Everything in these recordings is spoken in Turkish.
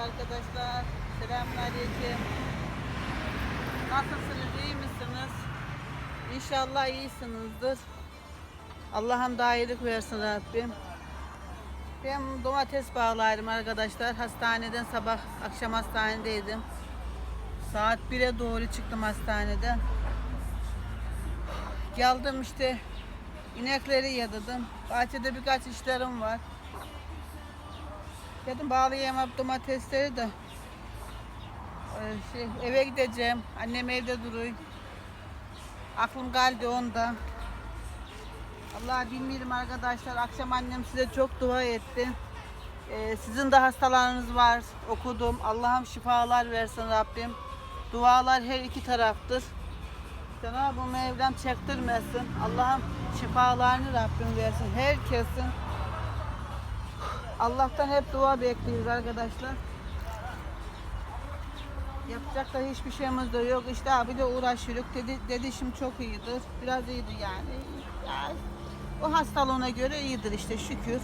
arkadaşlar. Selamünaleyküm. Nasılsınız? iyi misiniz? İnşallah iyisinizdir. Allah'ım daha iyilik versin Rabbim. Ben domates bağlaydım arkadaşlar. Hastaneden sabah akşam hastanedeydim. Saat 1'e doğru çıktım hastaneden. Geldim işte inekleri yadadım. Bahçede birkaç işlerim var. Dedim bağlayayım domatesleri de. Ee, Şey, eve gideceğim. Annem evde duruyor. Aklım geldi onda. Allah bilmiyorum arkadaşlar. Akşam annem size çok dua etti. Ee, sizin de hastalarınız var. Okudum. Allah'ım şifalar versin Rabbim. Dualar her iki taraftır. Cenab-ı Mevlam çektirmesin. Allah'ım şifalarını Rabbim versin. Herkesin. Allah'tan hep dua bekliyoruz arkadaşlar. Yapacak da hiçbir şeyimiz de yok. İşte abi de uğraşıyoruz. Dedi, dedişim çok iyidir. Biraz iyidir yani. Ya, o hastalığına göre iyidir işte şükür.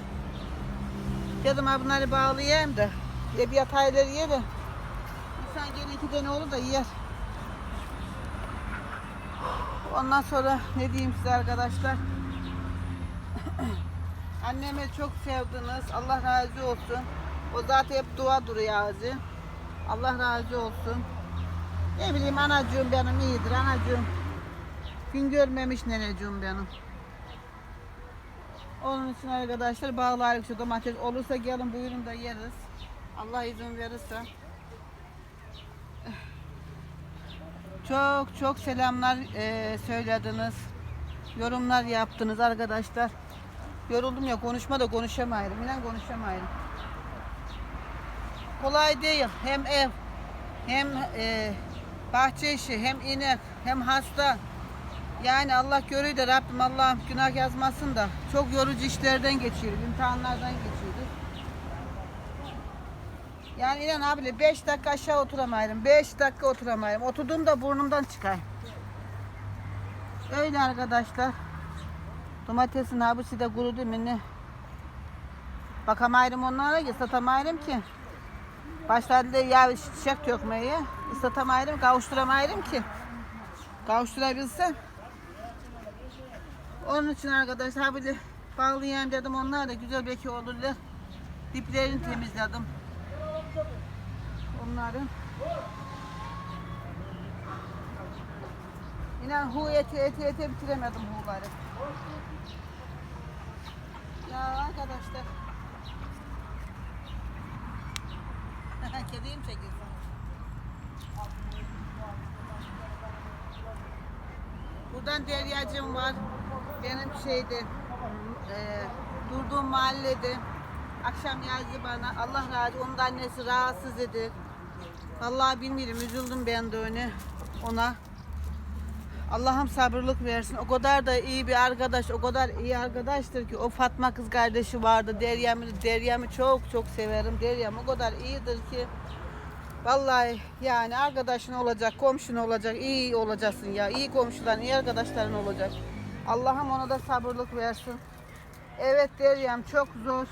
Dedim abi bunları bağlayayım da. Ya bir yatayları ye de. İnsan gene iki tane olur da yer. Ondan sonra ne diyeyim size arkadaşlar. Annemi çok sevdiniz. Allah razı olsun. O zaten hep dua duruyor ağzı. Allah razı olsun. Ne bileyim anacığım benim iyidir anacığım. Gün görmemiş neneciğim benim. Onun için arkadaşlar bağlarız şu domates. Olursa gelin buyurun da yeriz. Allah izin verirse. Çok çok selamlar eee, söylediniz. Yorumlar yaptınız arkadaşlar. Yoruldum ya konuşma da konuşamayırım. İnan konuşamayırım. Kolay değil. Hem ev, hem eee, bahçe işi, hem inek, hem hasta. Yani Allah görüyor da Rabbim Allah'ım günah yazmasın da çok yorucu işlerden geçiyoruz, imtihanlardan geçiyoruz. Yani inan abile 5 dakika aşağı oturamayırım, 5 dakika oturamayırım. Oturduğumda burnumdan çıkar. Öyle arkadaşlar. Domatesin abisi de kurudu mu ne? Bakamayırım onlara ki satamayırım ki. Başladı ya çiçek dökmeye. Satamayırım, kavuşturamayırım ki. Kavuşturabilsem. Onun için arkadaşlar böyle bağlayayım dedim. Onlar da güzel belki olurlar. Diplerini temizledim. Onların. İnan hu eti eti eti bitiremedim huları. Ya arkadaşlar. Kediyi mi çekiyorsun? Buradan Deryacığım var. Benim şeyde e, durduğum mahallede akşam yazdı bana. Allah razı onun annesi rahatsız idi. Vallahi bilmiyorum üzüldüm ben de öyle ona. Allah'ım sabırlık versin. O kadar da iyi bir arkadaş, o kadar iyi arkadaştır ki o Fatma kız kardeşi vardı. Deryam'ı Deryam'ı çok çok severim. Deryam o kadar iyidir ki Vallahi yani arkadaşın olacak, komşun olacak, iyi olacaksın ya. İyi komşuların, iyi arkadaşların olacak. Allah'ım ona da sabırlık versin. Evet Deryam çok zor.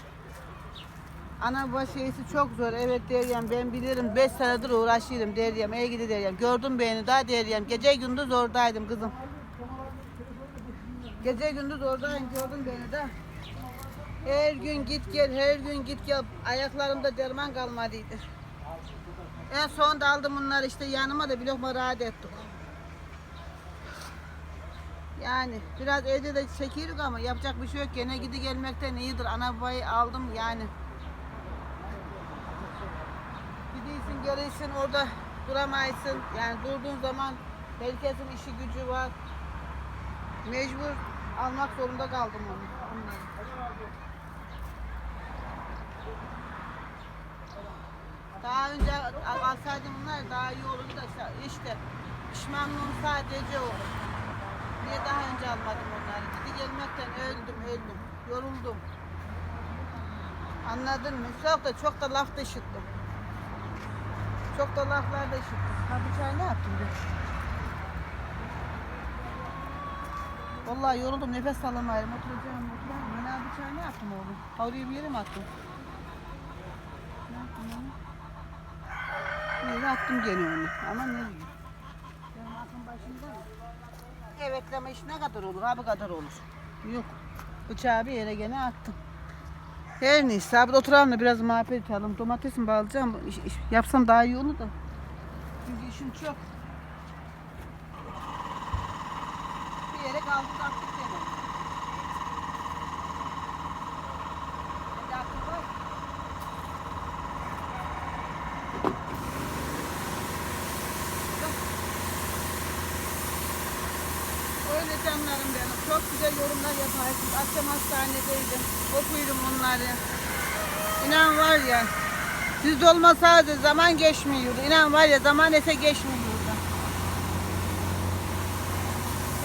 Ana başı işi çok zor. Evet Deryam ben bilirim. 5 senedir uğraşıyorum Deryam. İyi gidi Deryam. Gördün beni daha Deryam. Gece gündüz oradaydım kızım. Gece gündüz oradayım gördün beni de. Her gün git gel, her gün git gel. Ayaklarımda derman kalmadıydı. En son da aldım bunları işte yanıma da bir lokma rahat ettik. Yani biraz evde de çekiyoruz ama yapacak bir şey yok. Gene gidi gelmekten iyidir. Ana babayı aldım yani. Gelirsin orada duramayısın. Yani durduğun zaman herkesin işi gücü var. Mecbur almak zorunda kaldım onu. Daha önce al- alsaydım bunlar daha iyi olurdu da işte pişmanlığım sadece o. Niye daha önce almadım onları? Gidi gelmekten öldüm öldüm. Yoruldum. Anladın mı? Çok da çok da laf da işittim. Çok da laflar da işittim. Ha bu çay ne yaptın be? Vallahi yoruldum nefes alamayırım. Oturacağım oturacağım. Ben abi çay ne yaptım oğlum? Havluyu bir yere mi attım? Ne yaptın oğlum? Yere attım gene onu. Ama ne bileyim. Benim aklım başımda mı? Evetleme iş ne kadar olur? Abi kadar olur. Yok. Bıçağı bir yere gene attım. Her neyse abi oturalım da biraz muhabbet edelim. Domates mi bağlayacağım? Yapsam daha iyi olur da. Çünkü işim çok. Bir yere kaldık var. Öyle canlarım benim. Çok güzel yorumlar yaparsınız. Akşam hastanedeydim. Okuyordum onları. İnan var ya. Siz de olmasaydı zaman geçmiyordu. İnan var ya zaman ese geçmiyordu.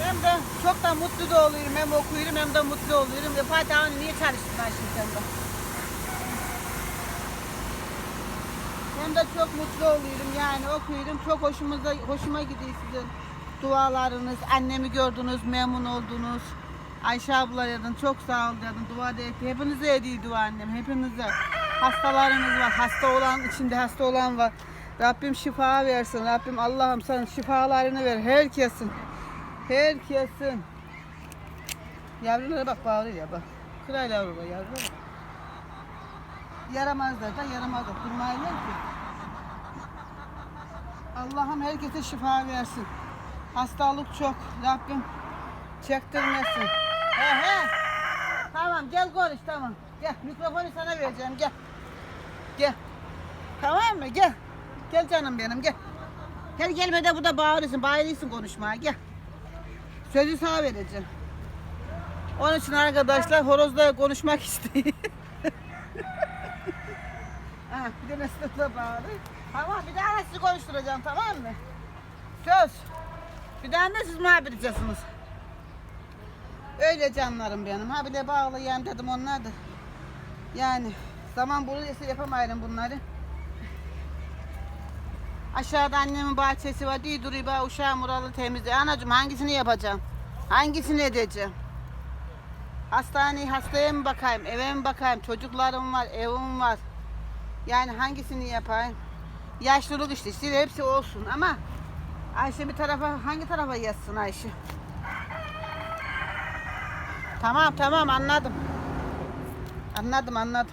Hem de çok da mutlu da oluyorum. Hem okuyorum hem de mutlu oluyorum. Ve Fatih abi niye çalıştın şimdi sende? Hem de çok mutlu oluyorum yani okuyorum. Çok hoşumuza, hoşuma gidiyor sizin dualarınız. Annemi gördünüz, memnun oldunuz. Ayşe abla dedin, çok sağ ol dedin. Dua da etti. Hepinize ediyor dua annem, hepinize. Hastalarınız var, hasta olan, içinde hasta olan var. Rabbim şifa versin. Rabbim Allah'ım sana şifalarını ver. Herkesin. Herkesin. Yavrulara bak bağırıyor ya bak. Kırayla yavrular yavrular. Yaramazlar da yaramazlar. Durmayırlar ki. Allah'ım herkese şifa versin. Hastalık çok. Rabbim çektirmesin. He. Tamam gel konuş tamam. Gel mikrofonu sana vereceğim gel. Gel. Tamam mı? Gel. Gel canım benim gel. Gel gelme de burada bağırırsın. Bağırırsın konuşmaya gel. Sözü sana vereceğim. Onun için arkadaşlar horozla konuşmak istiyor. ha, bir de Mesut'la bağlı. Tamam bir daha sizi konuşturacağım tamam mı? Söz. Bir daha da siz muhabbet edeceksiniz. Öyle canlarım benim. Ha bir de bağlayayım dedim onlar da. Yani zaman bulursa yapamayırım bunları. Aşağıda annemin bahçesi var. Diye duruyor bana uşağım oralı temizle. Anacığım hangisini yapacağım? Hangisini edeceğim? Hastaneye hastaya mı bakayım? Eve mi bakayım? Çocuklarım var, evim var. Yani hangisini yapayım? Yaşlılık işte. işte hepsi olsun ama Ayşe bir tarafa hangi tarafa yatsın Ayşe? Tamam tamam anladım. Anladım anladım.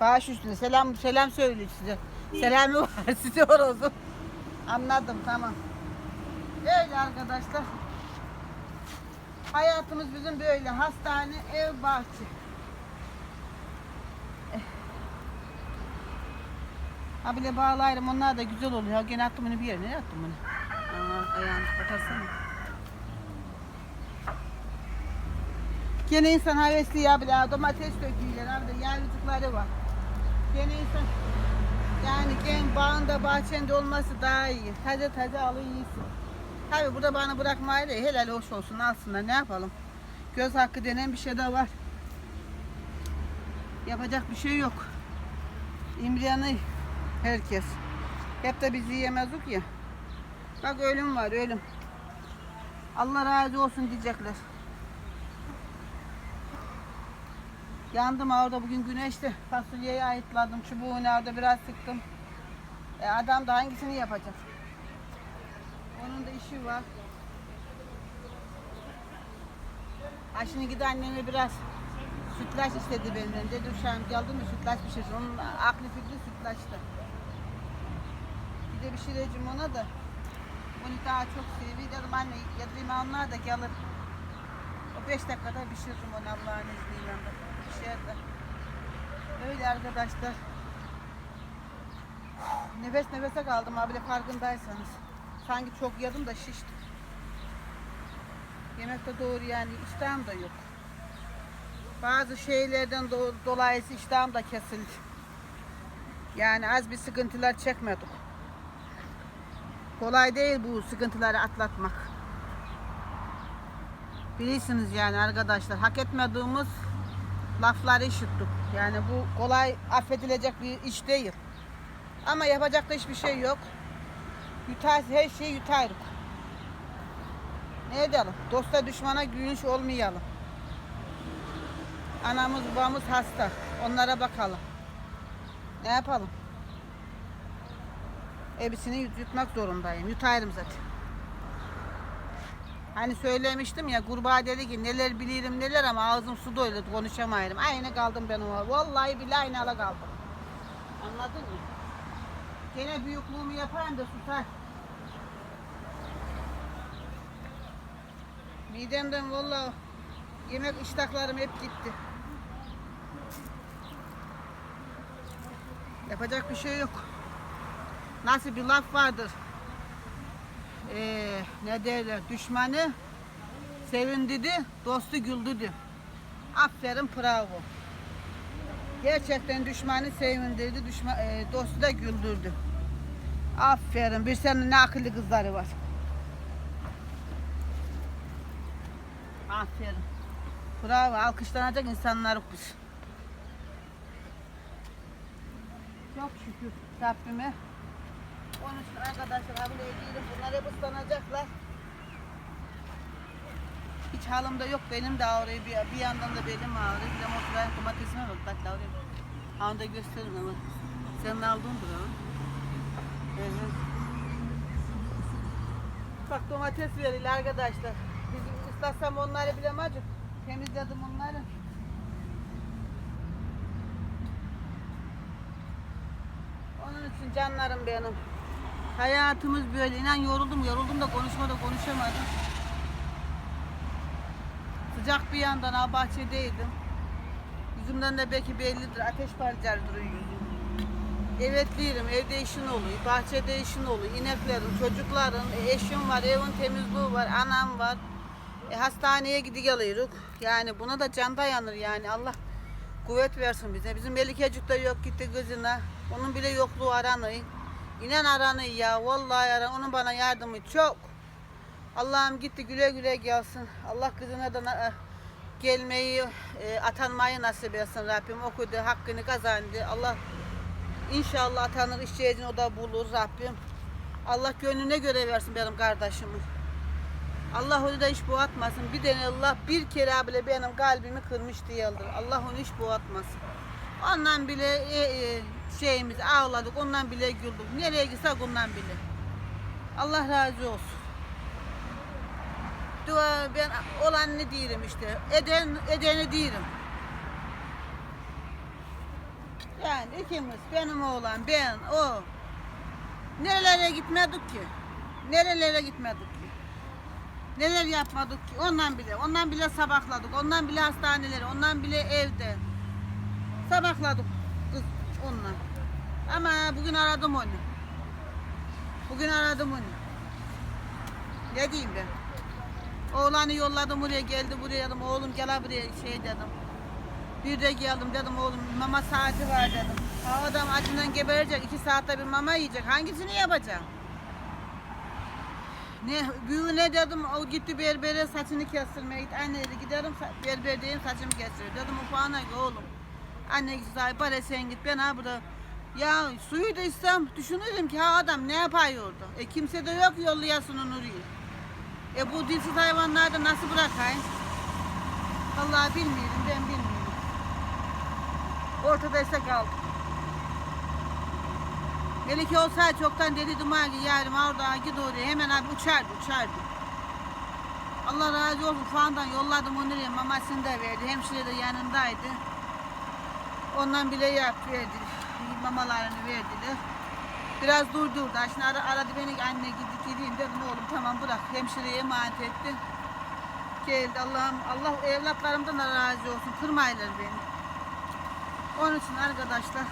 Baş üstüne selam selam söylüyor size. Selamı var size orası. Anladım tamam. Öyle arkadaşlar. Hayatımız bizim böyle. Hastane, ev, bahçe. Eh. Ha bile bağlayırım onlar da güzel oluyor. Gene attım bunu bir yere. Nereye attım bunu? Ayağını batarsana. Gene insan hevesli ya bile domates döküyorlar abi yavrucukları var. Gene insan yani gen bağında bahçende olması daha iyi. Taze taze alıyor iyisin. Tabi burada bana bırakmayı da helal hoş olsun alsınlar ne yapalım. Göz hakkı denen bir şey de var. Yapacak bir şey yok. İmriyanı herkes. Hep de bizi yemezdik ya. Bak ölüm var ölüm. Allah razı olsun diyecekler. Yandım orada bugün güneşti. Fasulyeyi ayıtladım. Çubuğunu orada biraz sıktım. E adam da hangisini yapacak? Onun da işi var. Ha şimdi gidi anneme biraz sütlaç istedi benden. Dedi uşağım geldi mi sütlaç pişirsin. Onun aklı fikri sütlaçtı. Bir de pişireceğim ona da. Onu daha çok seviyor. Dedim anne yedireyim onlar da gelir. O beş dakikada pişiririm onu Allah'ın izniyle. De. Öyle arkadaşlar. Nefes nefese kaldım abi de farkındaysanız. Sanki çok yedim da şiştim. Yemekte doğru yani iştahım da yok. Bazı şeylerden do- dolayı iştahım da kesildi. Yani az bir sıkıntılar çekmedik. Kolay değil bu sıkıntıları atlatmak. Bilirsiniz yani arkadaşlar hak etmediğimiz lafları işittik. Yani bu kolay affedilecek bir iş değil. Ama yapacak da hiçbir şey yok. Yutar, her şeyi yutarız. Ne edelim? Dosta düşmana gülünç olmayalım. Anamız babamız hasta. Onlara bakalım. Ne yapalım? Hepsini yut- yutmak zorundayım. Yutayım zaten. Hani söylemiştim ya kurbağa dedi ki neler bilirim neler ama ağzım su doydu konuşamayırım. Aynı kaldım ben ona. Vallahi billahi aynı ala kaldım. Anladın mı? Gene büyüklüğümü yapayım da susar. Midemden vallahi yemek iştahlarım hep gitti. Yapacak bir şey yok. Nasıl bir laf vardır. Ee, ne derler? Düşmanı sevindirdi, dostu güldürdü. Aferin bravo. Gerçekten düşmanı sevindirdi, düşman, e, dostu da güldürdü. Aferin. Bir senin ne akıllı kızları var. Aferin. Bravo. Alkışlanacak insanlar biz. Çok şükür Rabbime. Onun için arkadaşlar abone değilim. Bunlar hep ıslanacaklar. Hiç halimde yok. Benim de ağrıyor. Bir, bir yandan da belim ağrıyor. Bir de motorayın domatesime bak. Bak ağrıyor. Onu da gösteririm ama. Senin aldığındır ama. Evet. Bak domates veriyor arkadaşlar. Bizim ıslatsam onları bilemezdim. Temizledim onları. Onun için canlarım benim. Hayatımız böyle. İnan yoruldum yoruldum da konuşma da konuşamadım. Sıcak bir yandan ha bahçedeydim. Yüzümden de belki bellidir. Ateş parçaları duruyor. Evet değilim. Evde işin oluyor. Bahçede işin oluyor. İneklerin, çocukların, e, eşim var, evin temizliği var, anam var. E, hastaneye gidi geliyoruz. Yani buna da can dayanır yani. Allah kuvvet versin bize. Bizim Melikecik de yok gitti gözüne. Onun bile yokluğu aranıyor. İnan aranıyor ya. Vallahi aran. Onun bana yardımı çok. Allah'ım gitti güle güle gelsin. Allah kızına da na- gelmeyi, e, atanmayı nasip etsin Rabbim. Okudu, hakkını kazandı. Allah inşallah atanır, işçiyecini o da bulur Rabbim. Allah gönlüne göre versin benim kardeşimi. Allah onu da hiç boğatmasın. Bir tane Allah bir kere bile benim kalbimi kırmış değildir. Allah onu hiç boğatmasın. Ondan bile e, e, şeyimiz ağladık, ondan bile güldük. Nereye gitsek ondan bile. Allah razı olsun. Dua ben olan ne diyelim işte. Eden edeni diyelim. Yani ikimiz benim oğlan ben o. Nerelere gitmedik ki? Nerelere gitmedik ki? Neler yapmadık ki? Ondan bile. Ondan bile sabahladık. Ondan bile hastaneleri. Ondan bile evde. Sabahladık kız onunla. Ama bugün aradım onu. Bugün aradım onu. Ne diyeyim ben? Oğlanı yolladım buraya geldi buraya dedim. Oğlum gel buraya şey dedim. Bir de geldim dedim oğlum mama saati var dedim. Ha adam acından geberecek iki saatte bir mama yiyecek. Hangisini yapacağım? Ne büyüğü ne dedim o gitti berbere saçını kestirmeye gitti. Anne dedi giderim berberdeyim saçımı kestiriyor. Dedim ki oğlum. Anne git sahibi bari sen git ben ha burada. Ya suyu da istem düşünürüm ki ha adam ne yapıyor orada? E kimse de yok yollayasın onu oraya. E bu dilsiz hayvanları da nasıl bırakayım? Vallahi bilmiyorum ben bilmiyorum. Ortadaysa kaldık. Melike olsaydı çoktan dediydim ha ki yarım orada git hemen abi uçardı uçardı. Allah razı olsun falandan yolladım onu oraya mamasını da verdi. Hemşire de yanındaydı. Ondan bile yaptı verdi. Mamalarını verdiler. Biraz durdurdu. Şimdi ara, aradı beni anne gidip gideyim dedim oğlum tamam bırak. Hemşireye emanet etti. Geldi Allah'ım Allah evlatlarımdan da razı olsun. Kırmayırlar beni. Onun için arkadaşlar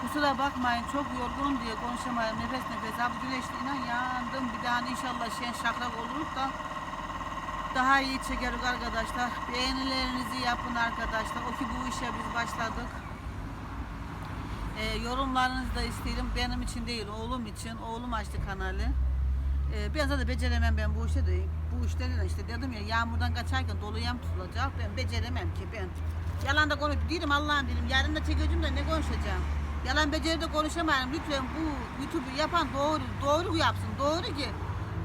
kusura bakmayın çok yorgunum diye konuşamayım nefes nefes. Ha bu güneşte inan yandım bir daha inşallah şen şakrak oluruz da daha iyi çekeriz arkadaşlar. Beğenilerinizi yapın arkadaşlar. O ki bu işe biz başladık. Ee, yorumlarınızı da isterim. Benim için değil, oğlum için. Oğlum açtı kanalı. Ee, ben zaten beceremem ben bu işte de. Bu işleri de işte dedim ya yağmurdan kaçarken dolu yem tutulacak. Ben beceremem ki ben. Yalan da konuş. Değilim Allah'ım dedim. Yarın da çekeceğim de ne konuşacağım. Yalan beceri de konuşamayalım. Lütfen bu YouTube'u yapan doğru, doğru yapsın. Doğru ki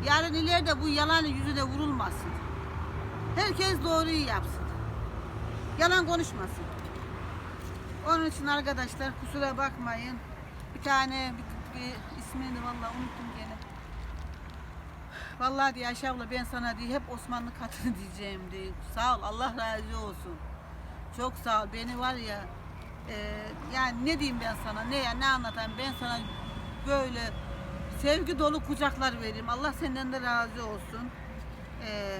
yarın ileride bu yalanın yüzüne vurulmasın. Herkes doğruyu yapsın. Yalan konuşmasın. Onun için arkadaşlar kusura bakmayın. Bir tane bir, bir ismini de vallahi unuttum gene. Vallahi diye Ayşe ben sana diye hep Osmanlı katını diyeceğim diye. Sağ ol Allah razı olsun. Çok sağ ol. Beni var ya e, yani ne diyeyim ben sana ne ya ne anlatayım ben sana böyle sevgi dolu kucaklar vereyim. Allah senden de razı olsun. E,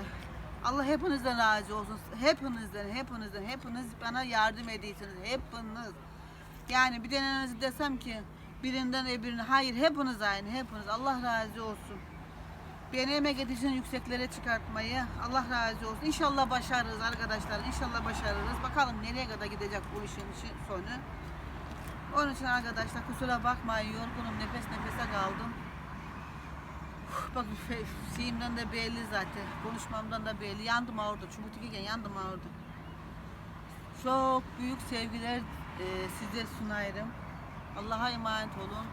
Allah hepinizden razı olsun. Hepinizden, hepinizden, hepiniz bana yardım ediyorsunuz. Hepiniz. Yani bir denenizi desem ki birinden öbürüne hayır hepiniz aynı hepiniz Allah razı olsun. Beni emek edişini yükseklere çıkartmayı Allah razı olsun. İnşallah başarırız arkadaşlar. İnşallah başarırız. Bakalım nereye kadar gidecek bu işin işi sonu. Onun için arkadaşlar kusura bakmayın yorgunum nefes nefese kaldım. Bak şeyimden de belli zaten. Konuşmamdan da belli. Yandım orada. Çubuk'tayken yandım orada. Çok büyük sevgiler e, size sunarım. Allah'a emanet olun.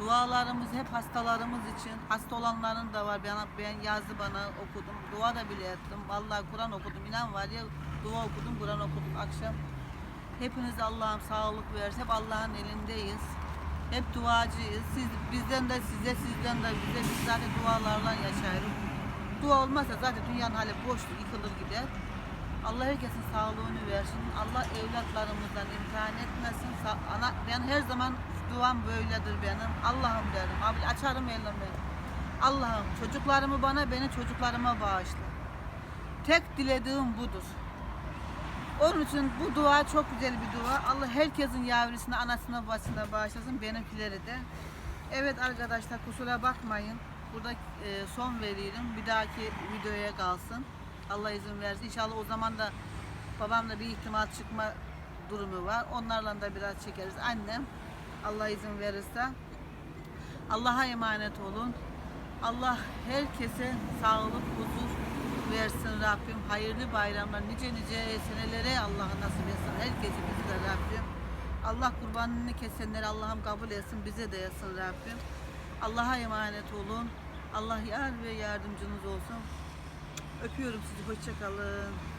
Dualarımız hep hastalarımız için. Hasta olanların da var. Ben, ben yazdı bana okudum. Dua da bile ettim. Vallahi Kur'an okudum. İnan var ya dua okudum, Kur'an okudum akşam. Hepinize Allah'ım sağlık versin. Hep Allah'ın elindeyiz. Hep duacıyız. Siz bizden de size, sizden de bize biz zaten dualarla yaşarız. Dua olmazsa zaten dünyanın hali boştur, yıkılır gider. Allah herkesin sağlığını versin. Allah evlatlarımızdan imtihan etmesin. Ana, ben her zaman duam böyledir benim. Allah'ım derim. Abi açarım elimi. Allah'ım çocuklarımı bana, beni çocuklarıma bağışla. Tek dilediğim budur. Onun için bu dua çok güzel bir dua. Allah herkesin yavrusuna, anasına, babasına bağışlasın. Benimkileri de. Evet arkadaşlar kusura bakmayın. Burada e, son veriyorum. Bir dahaki videoya kalsın. Allah izin versin. İnşallah o zaman da babamla bir ihtimal çıkma durumu var. Onlarla da biraz çekeriz. Annem Allah izin verirse. Allah'a emanet olun. Allah herkese sağlık, huzur versin Rabbim. Hayırlı bayramlar, nice nice senelere Allah nasip etsin. Herkese bizi de Rabbim. Allah kurbanını kesenleri Allah'ım kabul etsin. Bize de etsin Rabbim. Allah'a emanet olun. Allah yar ve yardımcınız olsun. Öpüyorum sizi. Hoşçakalın.